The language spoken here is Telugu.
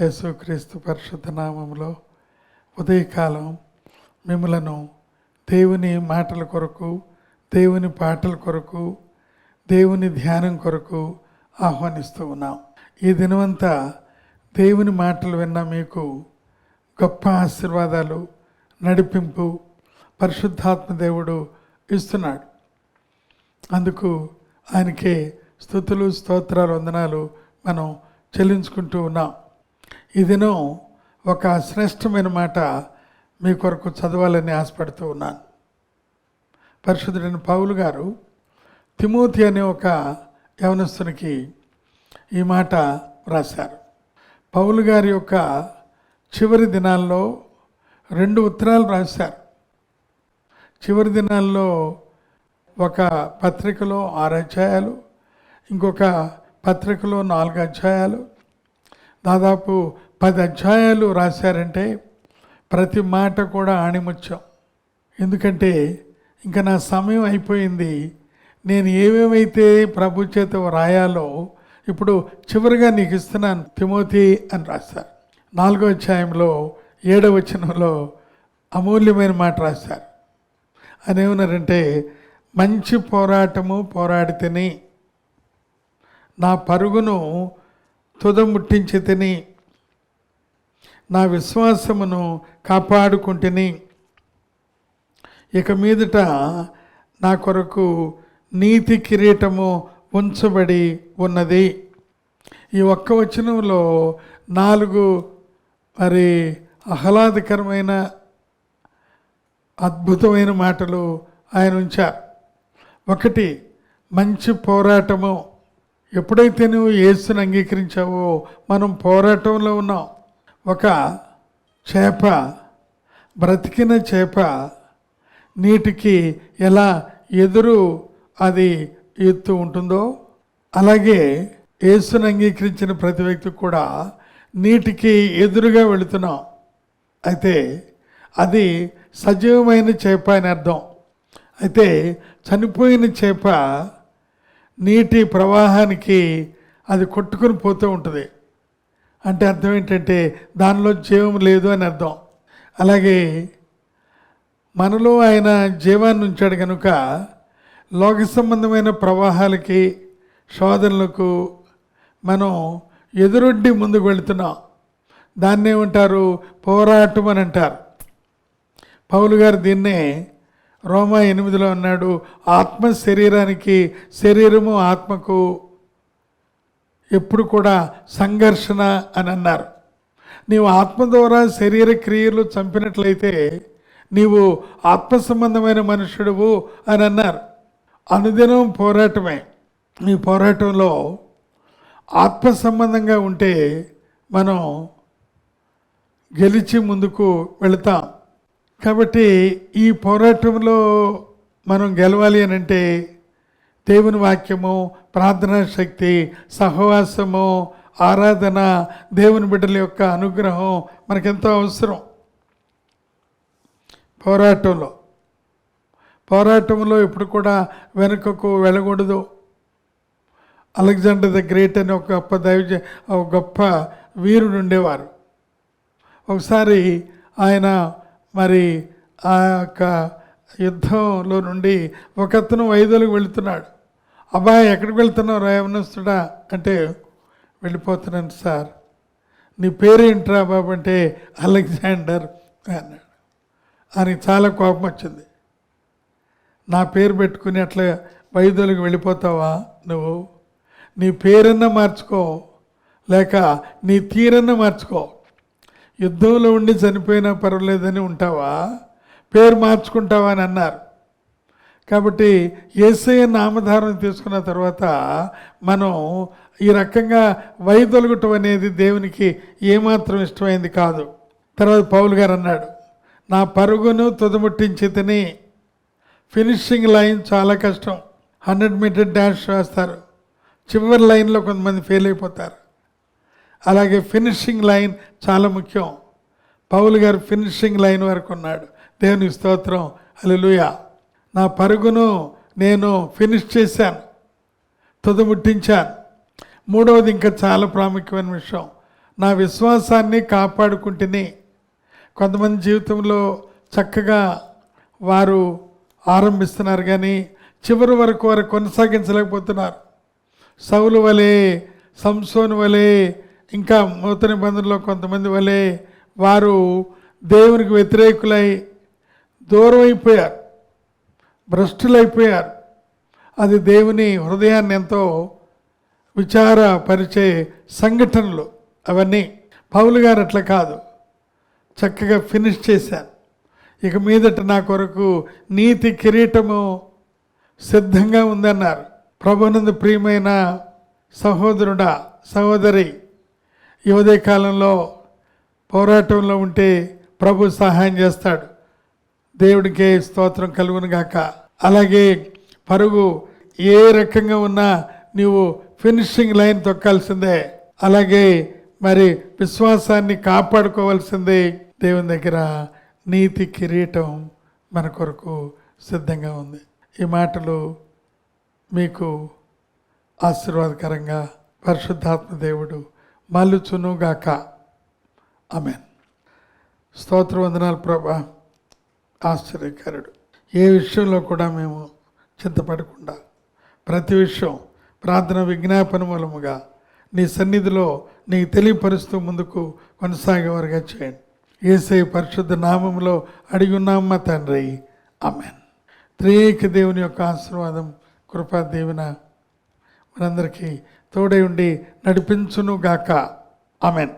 యేసుక్రీస్తు పరిశుద్ధ నామంలో ఉదయకాలం మిమ్మలను దేవుని మాటల కొరకు దేవుని పాటల కొరకు దేవుని ధ్యానం కొరకు ఆహ్వానిస్తూ ఉన్నాం. ఈ దినమంతా దేవుని మాటలు విన్న మీకు గొప్ప ఆశీర్వాదాలు నడిపింపు పరిశుద్ధాత్మ దేవుడు ఇస్తున్నాడు. అందుకు ఆయనకే స్థుతులు స్తోత్రాలు వందనాలు మనం చెల్లించుకుంటూ ఉన్నాం. ఈ దినం ఒక శ్రేష్టమైన మాట మీ కొరకు చదవాలని ఆశపడుతూ ఉన్నాను. పరిశుద్ధుడైన పౌలు గారు తిమోతి అనే ఒక యవనస్తునికి ఈ మాట రాశారు పౌలు గారి యొక్క చివరి దినాల్లో రెండు ఉత్తరాలు రాశారు చివరి దినాల్లో ఒక పత్రికలో ఆరు అధ్యాయాలు ఇంకొక పత్రికలో నాలుగు అధ్యాయాలు దాదాపు పది అధ్యాయాలు రాశారంటే ప్రతి మాట కూడా ఆణిముత్యం. ఎందుకంటే ఇంకా నా సమయం అయిపోయింది. నేను ఏమేమైతే ప్రభు చేత రాయాలో ఇప్పుడు చివరిగా నీకు ఇస్తున్నాను తిమోతి అని రాశారు. నాలుగో అధ్యాయంలో ఏడవ వచనంలో అమూల్యమైన మాట రాశారు. అని ఏమన్నారంటే మంచి పోరాటము పోరాడితేని నా పరుగును తుదముట్టించి తిని నా విశ్వాసమును కాపాడుకుంటుని. ఇక మీదట నా కొరకు నీతి కిరీటము ఉంచబడి ఉన్నది. ఈ ఒక్క వచనంలో నాలుగు మరి ఆహ్లాదకరమైన అద్భుతమైన మాటలు ఆయన ఉంచారు ఒకటి మంచి పోరాటము. ఎప్పుడైతే నువ్వు ఏసుని అంగీకరించావో మనం పోరాటంలో ఉన్నాం. ఒక చేప బ్రతికిన చేప నీటికి ఎలా ఎదురు అది ఎత్తు ఉంటుందో అలాగే యేసుని అంగీకరించిన ప్రతి వ్యక్తి కూడా నీటికి ఎదురుగా వెళుతున్నాం. అయితే అది సజీవమైన చేప అని అర్థం. అయితే చనిపోయిన చేప నీటి ప్రవాహానికి అది కొట్టుకుని పోతూ ఉంటుంది. అంటే అర్థం ఏంటంటే దానిలో జీవం లేదు అని అర్థం. అలాగే మనలో ఆయన జీవాన్ని ఉంచాడు కనుక లోక సంబంధమైన ప్రవాహాలకి శోధనలకు మనం ఎదురొడ్డి ముందుకు వెళుతున్నాం. దాన్నే ఉంటారు పోరాటం అని అంటారు. పౌలు గారు దీన్నే రోమా ఎనిమిదిలో అన్నాడు ఆత్మ శరీరానికి శరీరము ఆత్మకు ఎప్పుడు కూడా సంఘర్షణ అని అన్నారు. నీవు ఆత్మ ద్వారా శరీర క్రియలు చంపినట్లయితే నీవు ఆత్మ సంబంధమైన మనుషుడువు అని అన్నారు. అనుదినం పోరాటమే. ఈ పోరాటంలో ఆత్మ సంబంధంగా ఉంటే మనం గెలిచి ముందుకు వెళతాం. కాబట్టి ఈ పోరాటంలో మనం గెలవాలి అని అంటే దేవుని వాక్యము ప్రార్థనా శక్తి సహవాసము ఆరాధన దేవుని బిడ్డల యొక్క అనుగ్రహం మనకెంతో అవసరం. పోరాటంలో పోరాటంలో ఇప్పుడు కూడా వెనుకకు వెళ్ళకూడదు. అలెగ్జాండర్ ద గ్రేట్ అని ఒక గొప్ప దైవజ ఒక గొప్ప వీరుడు ఉండేవారు. ఒకసారి ఆయన మరి ఆ యొక్క యుద్ధంలో నుండి ఒకతను వైద్యులకు వెళుతున్నాడు. అబ్బాయి ఎక్కడికి వెళ్తున్నావు రేవనస్తుడా అంటే వెళ్ళిపోతున్నాను సార్. నీ పేరేంట్రా బాబు? అంటే అలెగ్జాండర్ అన్నాడు. ఆయనకి చాలా కోపం వచ్చింది. నా పేరు పెట్టుకుని అట్లా వైద్యులకు వెళ్ళిపోతావా నువ్వు? నీ పేరన్నా మార్చుకో. లేక నీ తీరన్నా మార్చుకో. యుద్ధంలో ఉండి చనిపోయినా పర్వాలేదని ఉంటావా? పేరు మార్చుకుంటామని అని అన్నారు. కాబట్టి ఏసఐ నామధారం తీసుకున్న తర్వాత మనం ఈ రకంగా వైదొలగటం అనేది దేవునికి ఏమాత్రం ఇష్టమైంది కాదు. తర్వాత పౌల్ గారు అన్నాడు నా పరుగును తుదముట్టించి తిని ఫినిషింగ్ లైన్ చాలా కష్టం. హండ్రెడ్ మీటర్ డాష్ వేస్తారు. చివరి లైన్లో కొంతమంది ఫెయిల్ అయిపోతారు. అలాగే ఫినిషింగ్ లైన్ చాలా ముఖ్యం. పౌల్ గారు ఫినిషింగ్ లైన్ వరకు ఉన్నాడు. దేవుని స్తోత్రం. అలెలుయ నా పరుగును నేను ఫినిష్ చేశాను. తుదముట్టించాను. మూడవది ఇంకా చాలా ప్రాముఖ్యమైన విషయం. నా విశ్వాసాన్ని కాపాడుకుంటుని. కొంతమంది జీవితంలో చక్కగా వారు ఆరంభిస్తున్నారు కానీ చివరి వరకు వారు కొనసాగించలేకపోతున్నారు. సౌలు వలె సంసోను వలె ఇంకా నూతన నిబంధనలో కొంతమంది వలె వారు దేవునికి వ్యతిరేకులై దూరం అయిపోయారు భ్రష్టులైపోయారు. అది దేవుని హృదయాన్ని ఎంతో విచారపరిచే సంఘటనలు అవన్నీ. పౌలు గారు అట్లా కాదు. చక్కగా ఫినిష్ చేశాను ఇక మీదట నా కొరకు నీతి కిరీటము సిద్ధంగా ఉందన్నారు. ప్రభునందు ప్రియమైన సహోదరుడా సహోదరి యువదే కాలంలో పోరాటంలో ఉంటే ప్రభు సహాయం చేస్తాడు. దేవుడికే స్తోత్రం కలుగును గాక. అలాగే పరుగు ఏ రకంగా ఉన్నా నీవు ఫినిషింగ్ లైన్ తొక్కాల్సిందే. అలాగే మరి విశ్వాసాన్ని కాపాడుకోవాల్సిందే. దేవుని దగ్గర నీతి కిరీటం మన కొరకు సిద్ధంగా ఉంది. ఈ మాటలు మీకు ఆశీర్వాదకరంగా పరిశుద్ధాత్మ దేవుడు మలుచునుగాక ఆమెన్. స్తోత్ర వందనాలు ప్రభా. ఆశ్చర్యకరుడు. ఏ విషయంలో కూడా మేము చింతపడకుండా ప్రతి విషయం ప్రార్థన విజ్ఞాపన మూలముగా నీ సన్నిధిలో నీకు తెలియపరుస్తూ ముందుకు కొనసాగేవారుగా చేయండి. ఏసై పరిశుద్ధ నామంలో అడిగి ఉన్నామా తండ్రి. ఆమెన్. త్రియేక దేవుని యొక్క ఆశీర్వాదం కృపా దేవున మనందరికీ తోడై ఉండి నడిపించును గాక ఆమెన్.